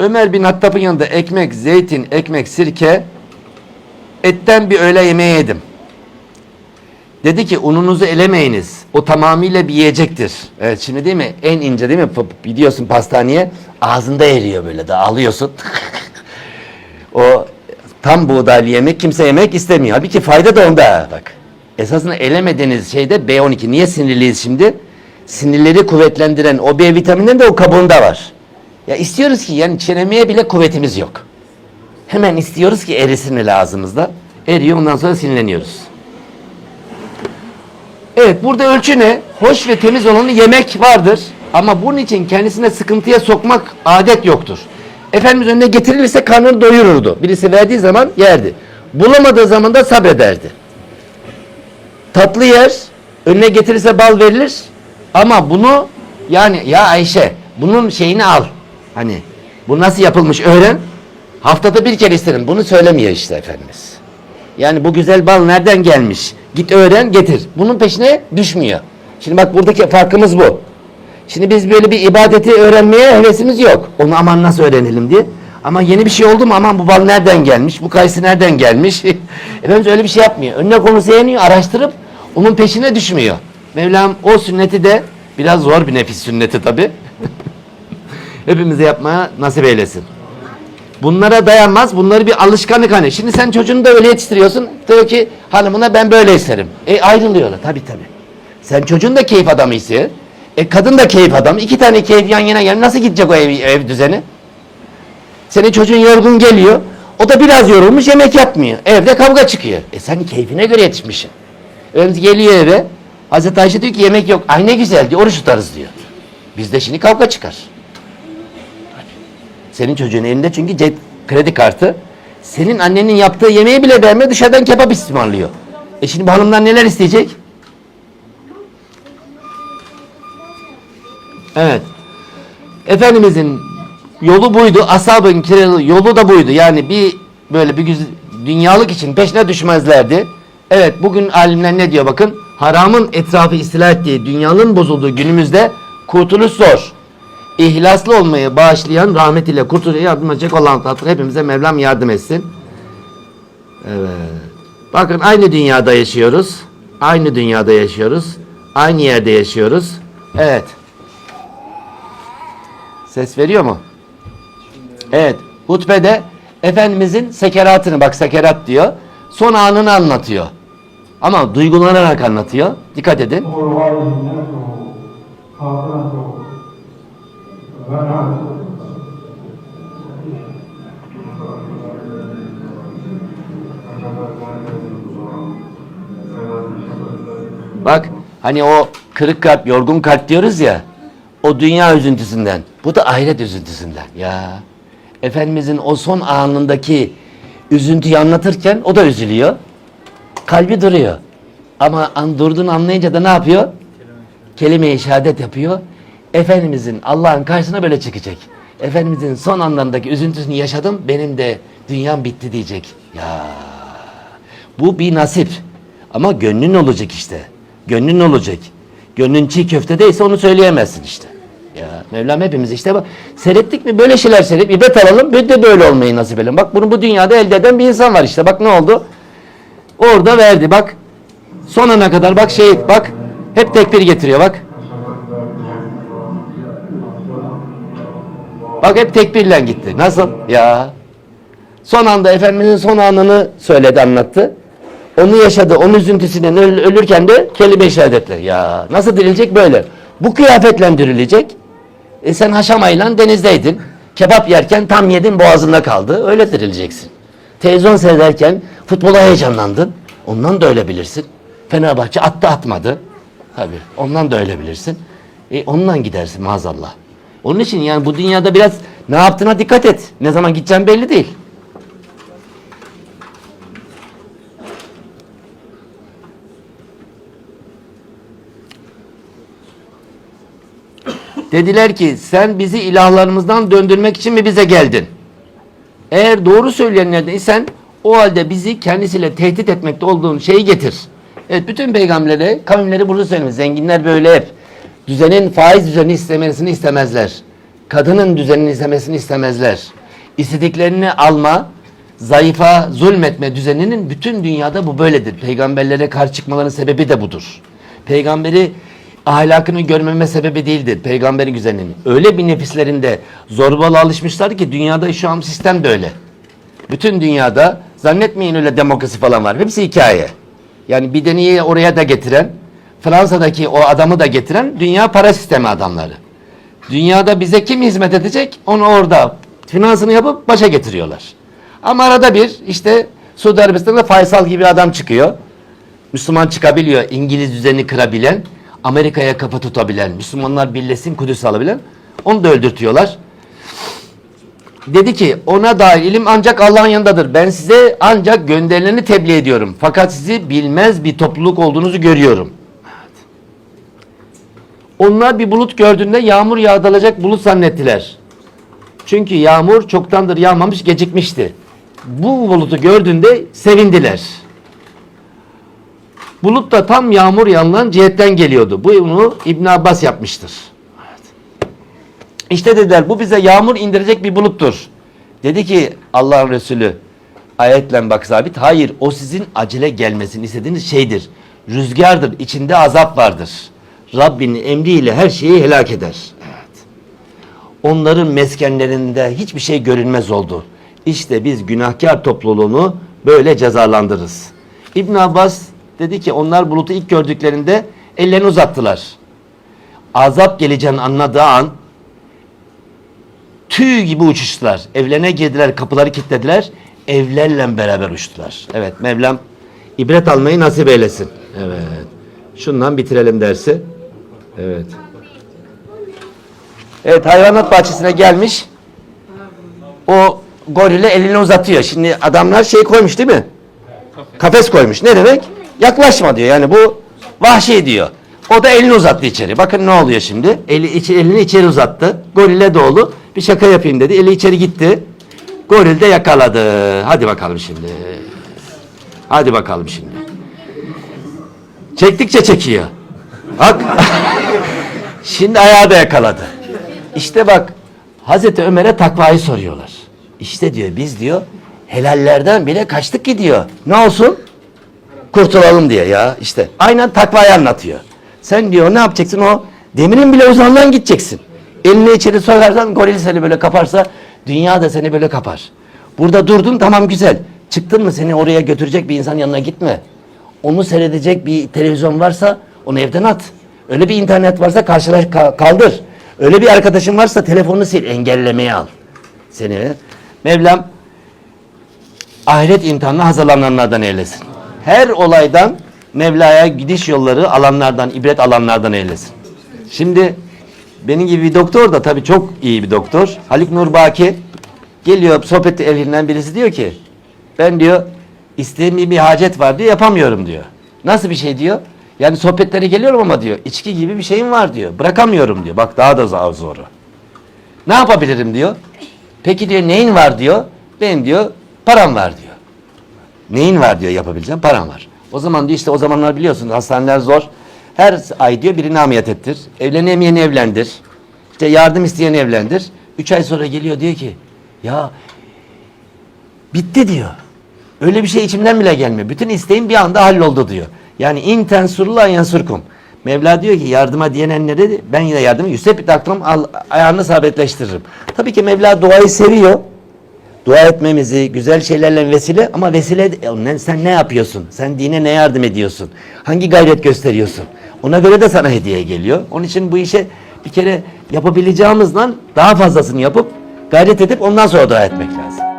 Ömer bin Hattab'ın yanında ekmek, zeytin, ekmek, sirke, etten bir öğle yemeği yedim. Dedi ki ununuzu elemeyiniz. O tamamıyla bir yiyecektir. Evet şimdi değil mi? En ince değil mi? Gidiyorsun pastaneye ağzında eriyor böyle dağılıyorsun. o tam buğdaylı yemek kimse yemek istemiyor. Halbuki fayda da onda bak. Esasında elemediğiniz şeyde B12. Niye sinirliyiz şimdi? Sinirleri kuvvetlendiren o B vitamininden de o kabuğunda var. Ya istiyoruz ki yani çiğnemeye bile kuvvetimiz yok. Hemen istiyoruz ki erisin öyle ağzımızda. Eriyor ondan sonra sinirleniyoruz. Evet burada ölçü ne? Hoş ve temiz olanı yemek vardır. Ama bunun için kendisine sıkıntıya sokmak adet yoktur. Efendimiz önüne getirilirse karnını doyururdu. Birisi verdiği zaman yerdi. Bulamadığı zaman da sabrederdi. Tatlı yer, önüne getirirse bal verilir. Ama bunu yani ya Ayşe bunun şeyini al. Hani bu nasıl yapılmış öğren. Haftada bir kere isterim. Bunu söylemiyor işte Efendimiz. Yani bu güzel bal nereden gelmiş? Git öğren getir. Bunun peşine düşmüyor. Şimdi bak buradaki farkımız bu. Şimdi biz böyle bir ibadeti öğrenmeye hevesimiz yok. Onu aman nasıl öğrenelim diye. Ama yeni bir şey oldu mu aman bu bal nereden gelmiş? Bu kayısı nereden gelmiş? Efendimiz öyle bir şey yapmıyor. Önüne konusu yeniyor araştırıp onun peşine düşmüyor. Mevlam o sünneti de biraz zor bir nefis sünneti tabi. Hepimize yapmaya nasip eylesin. Bunlara dayanmaz. Bunları bir alışkanlık hani. Şimdi sen çocuğunu da öyle yetiştiriyorsun. Diyor ki hanımına ben böyle isterim. E ayrılıyorlar. Tabii tabii. Sen çocuğun da keyif adamı istiyor. E kadın da keyif adamı. İki tane keyif yan yana gel. Nasıl gidecek o ev, ev düzeni? Senin çocuğun yorgun geliyor. O da biraz yorulmuş yemek yapmıyor. Evde kavga çıkıyor. E sen keyfine göre yetişmişsin. Önce geliyor eve. Hazreti Ayşe diyor ki yemek yok. Ay ne güzel diyor. Oruç tutarız diyor. Bizde şimdi kavga çıkar. Senin çocuğun elinde çünkü cep kredi kartı. Senin annenin yaptığı yemeği bile vermiyor dışarıdan kebap ısmarlıyor. E şimdi bu hanımlar neler isteyecek? Evet. Efendimizin yolu buydu. Ashabın kiralı yolu da buydu. Yani bir böyle bir dünyalık için peşine düşmezlerdi. Evet bugün alimler ne diyor bakın. Haramın etrafı istila ettiği, dünyanın bozulduğu günümüzde kurtuluş zor. İhlaslı olmayı bağışlayan rahmet ile kurtuluşa yardım edecek olan tatlı hepimize Mevlam yardım etsin. Evet. Bakın aynı dünyada yaşıyoruz. Aynı dünyada yaşıyoruz. Aynı yerde yaşıyoruz. Evet. Ses veriyor mu? Evet. Hutbede Efendimizin sekeratını bak sekerat diyor. Son anını anlatıyor. Ama duygulanarak anlatıyor. Dikkat edin. Bak hani o kırık kalp, yorgun kalp diyoruz ya. O dünya üzüntüsünden. Bu da ahiret üzüntüsünden. Ya. Efendimizin o son anındaki üzüntüyü anlatırken o da üzülüyor. Kalbi duruyor. Ama an, durduğunu anlayınca da ne yapıyor? Kelime-i şehadet yapıyor. Efendimizin Allah'ın karşısına böyle çıkacak. Efendimizin son anlarındaki üzüntüsünü yaşadım. Benim de dünyam bitti diyecek. Ya. Bu bir nasip. Ama gönlün olacak işte. Gönlün olacak. Gönlün çiğ köftedeyse onu söyleyemezsin işte. Ya Mevlam hepimiz işte bak seyrettik mi böyle şeyler seyredip ibret alalım bir de böyle olmayı nasip edelim. Bak bunu bu dünyada elde eden bir insan var işte. Bak ne oldu? Orada verdi bak. Son ana kadar bak şehit bak. Hep tekbir getiriyor bak. Bak hep tekbirle gitti. Nasıl? Ya. Son anda Efendimizin son anını söyledi anlattı. Onu yaşadı. Onun üzüntüsünden öl- ölürken de kelime-i şehadetle. Ya nasıl dirilecek böyle? Bu kıyafetle dirilecek. E sen haşamayla denizdeydin. Kebap yerken tam yedin boğazında kaldı. Öyle dirileceksin. Televizyon seyrederken futbola heyecanlandın. Ondan da öyle bilirsin. Fenerbahçe attı atmadı. Tabii ondan da öyle bilirsin. E ondan gidersin maazallah. Onun için yani bu dünyada biraz ne yaptığına dikkat et. Ne zaman gideceğin belli değil. Dediler ki sen bizi ilahlarımızdan döndürmek için mi bize geldin? Eğer doğru söyleyenlerdensen o halde bizi kendisiyle tehdit etmekte olduğun şeyi getir. Evet bütün peygamberlere kavimleri burada söylemiş. Zenginler böyle hep. Düzenin faiz düzeni istemesini istemezler. kadının düzenini izlemesini istemezler. İstediklerini alma, zayıfa zulmetme düzeninin bütün dünyada bu böyledir. Peygamberlere karşı çıkmaların sebebi de budur. Peygamberi ahlakını görmeme sebebi değildir. Peygamberin güzelliğinin. Öyle bir nefislerinde zorbalığa alışmışlar ki dünyada şu an sistem de öyle. Bütün dünyada zannetmeyin öyle demokrasi falan var. Hepsi hikaye. Yani bir deneyi oraya da getiren, Fransa'daki o adamı da getiren dünya para sistemi adamları. Dünyada bize kim hizmet edecek? Onu orada finansını yapıp başa getiriyorlar. Ama arada bir işte Suudi Arabistan'da Faysal gibi adam çıkıyor. Müslüman çıkabiliyor. İngiliz düzenini kırabilen, Amerika'ya kapı tutabilen, Müslümanlar birleşsin Kudüs'ü alabilen. Onu da öldürtüyorlar. Dedi ki ona dair ilim ancak Allah'ın yanındadır. Ben size ancak gönderileni tebliğ ediyorum. Fakat sizi bilmez bir topluluk olduğunuzu görüyorum. Onlar bir bulut gördüğünde yağmur yağdıracak bulut zannettiler. Çünkü yağmur çoktandır yağmamış gecikmişti. Bu bulutu gördüğünde sevindiler. Bulut da tam yağmur yağılan cihetten geliyordu. Bunu İbn Abbas yapmıştır. İşte dediler bu bize yağmur indirecek bir buluttur. Dedi ki Allah'ın Resulü ayetle bak sabit. Hayır o sizin acele gelmesini istediğiniz şeydir. Rüzgardır içinde azap vardır. Rabbinin emriyle her şeyi helak eder. Evet. Onların meskenlerinde hiçbir şey görünmez oldu. İşte biz günahkar topluluğunu böyle cezalandırırız. İbn Abbas dedi ki onlar bulutu ilk gördüklerinde ellerini uzattılar. Azap geleceğini anladığı an tüy gibi uçuştular. Evlerine girdiler, kapıları kilitlediler. Evlerle beraber uçtular. Evet, Mevlam ibret almayı nasip eylesin. Evet. Şundan bitirelim dersi. Evet. Evet, hayvanat bahçesine gelmiş. O gorile elini uzatıyor. Şimdi adamlar şey koymuş değil mi? Kafes koymuş. Ne demek? Yaklaşma diyor. Yani bu vahşi diyor. O da elini uzattı içeri. Bakın ne oluyor şimdi? Eli, içi, elini içeri uzattı. Gorile doğulu. Bir şaka yapayım dedi. Eli içeri gitti. Goril de yakaladı. Hadi bakalım şimdi. Hadi bakalım şimdi. Çektikçe çekiyor. Bak. şimdi ayağı da yakaladı. İşte bak Hazreti Ömer'e takvayı soruyorlar. İşte diyor biz diyor helallerden bile kaçtık ki diyor. Ne olsun? kurtulalım diye ya işte. Aynen takvayı anlatıyor. Sen diyor ne yapacaksın o demirin bile uzağından gideceksin. Elini içeri sokarsan goril seni böyle kaparsa dünya da seni böyle kapar. Burada durdun tamam güzel. Çıktın mı seni oraya götürecek bir insan yanına gitme. Onu seyredecek bir televizyon varsa onu evden at. Öyle bir internet varsa karşılaş ka- kaldır. Öyle bir arkadaşın varsa telefonunu sil engellemeye al. Seni Mevlam ahiret imtihanına hazırlananlardan eylesin. Her olaydan Mevla'ya gidiş yolları alanlardan, ibret alanlardan eylesin. Şimdi benim gibi bir doktor da tabii çok iyi bir doktor. Haluk Nurbaki geliyor sohbet evinden birisi diyor ki ben diyor istediğim bir hacet var diyor yapamıyorum diyor. Nasıl bir şey diyor? Yani sohbetlere geliyorum ama diyor içki gibi bir şeyim var diyor. Bırakamıyorum diyor. Bak daha da zor zoru. Ne yapabilirim diyor. Peki diyor neyin var diyor. Benim diyor param var diyor. Neyin var diyor yapabileceğim param var. O zaman diyor işte o zamanlar biliyorsunuz hastaneler zor. Her ay diyor birini ameliyat ettir. Evlenemeyeni evlendir. İşte yardım isteyen evlendir. Üç ay sonra geliyor diyor ki ya bitti diyor. Öyle bir şey içimden bile gelmiyor. Bütün isteğim bir anda halloldu diyor. Yani in tensurullah yansurkum. Mevla diyor ki yardıma diyenenlere ben yine yardım Yusuf aklım al, ayağını sabitleştiririm. Tabii ki Mevla duayı seviyor. Dua etmemizi, güzel şeylerle vesile ama vesile sen ne yapıyorsun? Sen dine ne yardım ediyorsun? Hangi gayret gösteriyorsun? Ona göre de sana hediye geliyor. Onun için bu işe bir kere yapabileceğimizden daha fazlasını yapıp gayret edip ondan sonra dua etmek lazım.